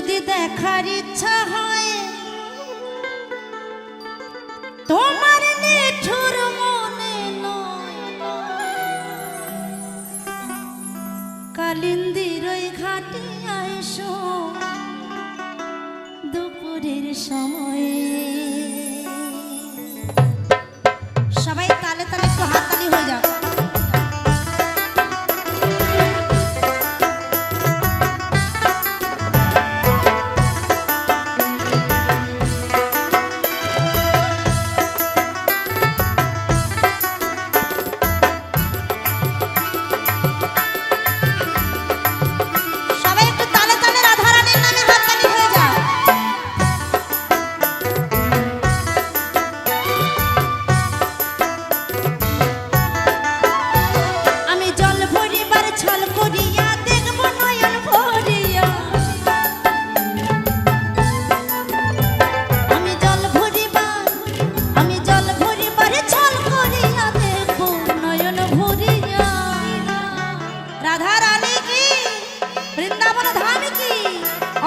যদি দেখার ইচ্ছা হয় তোমার নিঠুর মনে কালিন্দির ওই ঘাটে আইসো দুপুরের সময়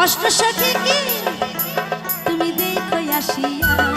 অষ্টসাথীকে তুমি দেখো আসিয়া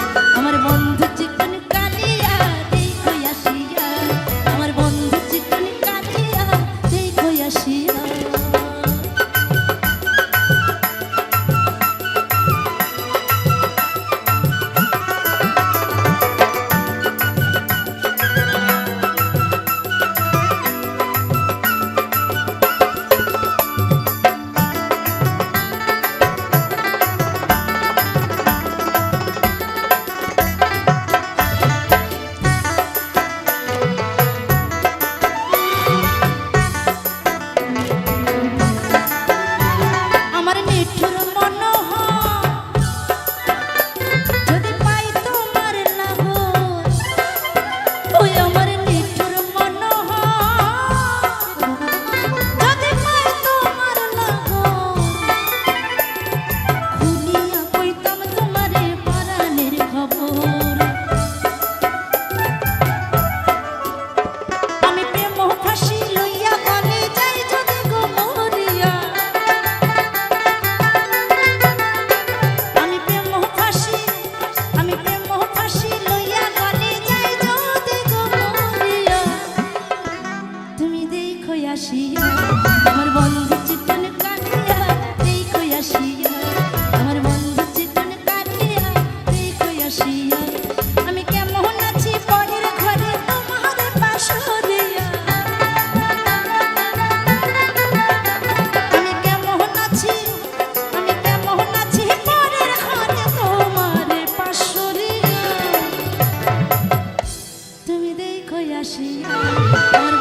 কই আসিয়া, আমার বন্ধু চিতন কাটিয়া এই কই আসিয়া, আমার বন্ধু চিতন কাটিয়া এই কই আসিয়া। আমি কেমন আছি পরের ঘরে তোমার পাশরিয়া আমি কেমন আছি, আমি কেমন আছি পরের ঘরে তোমার পাশরিয়া তুমি দেই কই আসিয়া, আমার